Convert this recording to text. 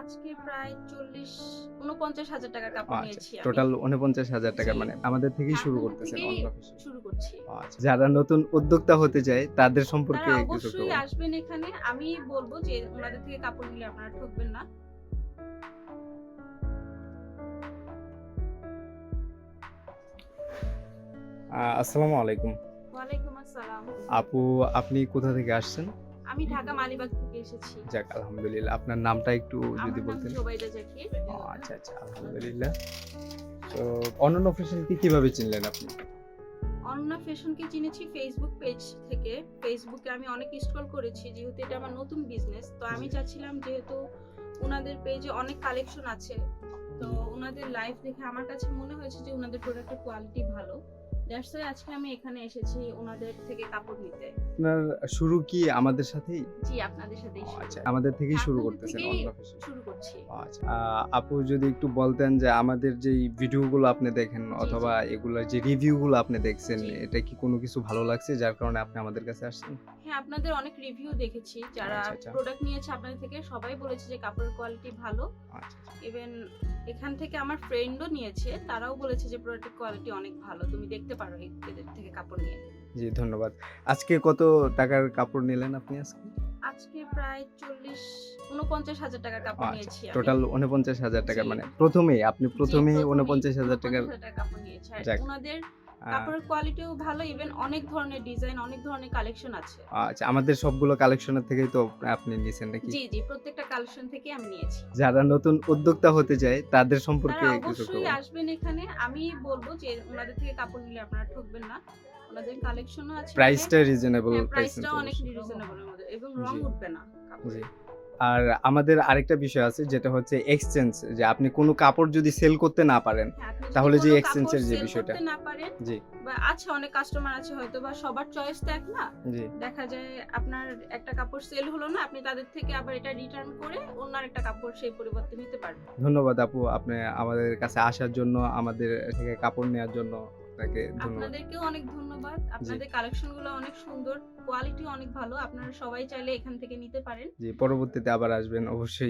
আজকে প্রায় চল্লিশ উনপঞ্চাশ হাজার টাকার কাপড় আচ্ছা নিয়েছি টোটাল উনপঞ্চাশ হাজার টাকা মানে আমাদের থেকেই শুরু করতেছেন। শুরু করছি। আচ্ছা, যারা নতুন উদ্যোক্তা হতে চায় তাদের সম্পর্কে অবশ্যই আসবেন এখানে। আমি বলব যে ওনাদের থেকে কাপড় নিলে আপনারা ঠকবেন না। আসসালামু আলাইকুম। ওয়ালাইকুম আসসালাম। আপু আপনি কোথা থেকে আসছেন? আমি ঢাকা মালিবাগ থেকে এসেছি। যাক আলহামদুলিল্লাহ। আপনার নামটা একটু যদি বলতেন। জোবাইদা জাকির। ও, আচ্ছা আচ্ছা আলহামদুলিল্লাহ। তো অনন্য ফ্যাশনকে কীভাবে চিনলেন আপনি? অনন্যা ফ্যাশনকে চিনেছি ফেসবুক পেজ থেকে। ফেসবুকে আমি অনেক স্ক্রল করেছি যেহেতু এটা আমার নতুন বিজনেস তো আমি চাচ্ছিলাম যেহেতু ওনাদের পেজে অনেক কালেকশন আছে। তো ওনাদের লাইভ দেখে আমার কাছে মনে হয়েছে যে ওনাদের প্রোডাক্টের কোয়ালিটি ভালো। দ্যাটস ওয়াই আজকে আমি এখানে এসেছি ওনাদের থেকে কাপড় নিতে। আপনার শুরু কি আমাদের সাথেই? জি আপনাদের সাথেই আচ্ছা আমাদের থেকেই শুরু করতেছেন শুরু করছি। আচ্ছা আপু যদি একটু বলতেন যে আমাদের যে ভিডিওগুলো আপনি দেখেন অথবা এগুলোর যে রিভিউগুলো আপনি দেখছেন এটা কি কোনো কিছু ভালো লাগছে যার কারণে আপনি আমাদের কাছে আসছেন? হ্যাঁ আপনাদের অনেক রিভিউ দেখেছি। যারা আচ্ছা, আচ্ছা। প্রোডাক্ট নিয়েছে আপনাদের থেকে সবাই বলেছে যে কাপড়ের কোয়ালিটি ভালো। আচ্ছা ইভেন এখান থেকে আমার ফ্রেন্ডও নিয়েছে তারাও বলেছে যে প্রোডাক্টের কোয়ালিটি অনেক ভালো। তুমি দেখতে পারো এদের থেকে কাপড় নিয়ে। জি ধন্যবাদ। আজকে কত টাকার কাপড় নিলেন আপনি আজকে? আজকে প্রায় চল্লিশ উনপঞ্চাশ হাজার টাকার কাপড় আচ্ছা নিয়েছি টোটাল উনপঞ্চাশ হাজার টাকা মানে প্রথমেই আপনি প্রথমেই উনপঞ্চাশ হাজার টাকার 49,000 কাপড় নিয়েছি। আর ওনাদের কাপড়ের কোয়ালিটিও ভালো ইভেন অনেক ধরনের ডিজাইন অনেক ধরনের কালেকশন আছে। আচ্ছা আমাদের সবগুলো কালেকশনের থেকেই তো আপনি নিয়েছেন নাকি? জি জি প্রত্যেকটা কালেকশন থেকে আমি নিয়েছি। যারা নতুন উদ্যোক্তা হতে চায় তাদের সম্পর্কে কিছু অবশ্যই আসবেন এখানে। আমি বলব যে ওনাদের থেকে কাপড় নিলে আপনারা ঠকবেন না। ওনাদের কালেকশনও আছে প্রাইসটা রিজনেবল প্রাইস প্রাইসটা অনেক রিজনেবলের মধ্যে। এবং রং উঠবে না কাপড়ে। আর আমাদের আরেকটা বিষয় আছে যেটা হচ্ছে এক্সচেঞ্জ যে আপনি কোনো কাপড় যদি সেল করতে না পারেন হ্যাঁ, তাহলে যে কাপড় যে বিষয়টা। জি। আছে অনেক কাস্টমার আছে হয়তো বা সবার চয়েস তো এক না। দেখা যায় আপনার একটা কাপড় সেল হলো না আপনি তাদের থেকে আবার এটা রিটার্ন করে অন্য একটা কাপড় সেই পরিবর্তে নিতে পারবেন। ধন্যবাদ আপু আপনি আমাদের কাছে আসার জন্য আমাদের থেকে কাপড় নেওয়ার জন্য। আপনাকে আপনাদেরকেও অনেক ধন্যবাদ। আপনাদের কালেকশনগুলো অনেক সুন্দর কোয়ালিটি অনেক ভালো। আপনারা সবাই চাইলে এখান থেকে নিতে পারেন। জি পরবর্তীতে আবার আসবেন অবশ্যই।